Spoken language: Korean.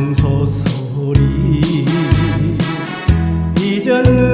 성소 소리. 잊었는